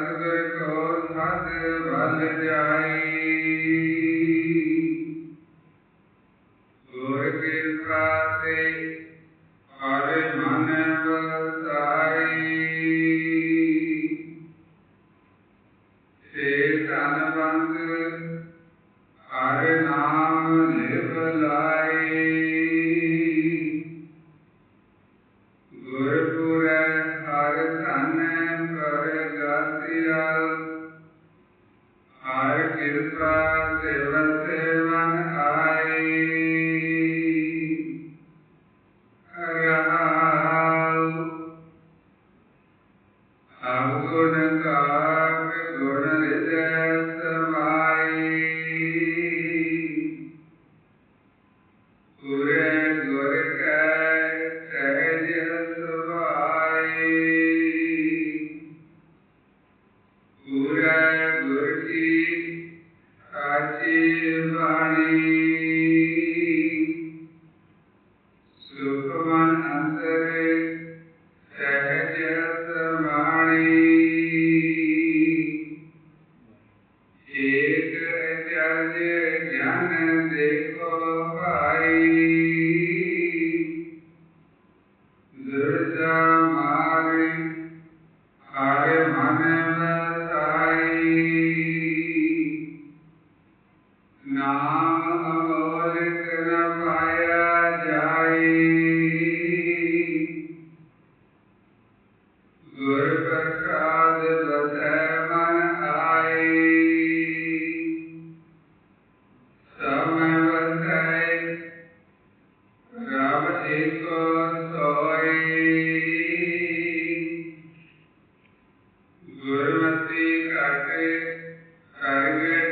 ਸਤਿਗੁਰ ਕੋ ਸਦ ਭਲ ਜਾਏ। ਅਵਗੁਣ ਕਾਕ ਗੁਣ ਹਿਰਦੈ ਸਮਾਈ। ਗੁਰ ਕੈ ਸਹਿਜ ਜਨ ਦੇਖੋ ਭਾਈ ਦੁਰਜਾ ਮਾ career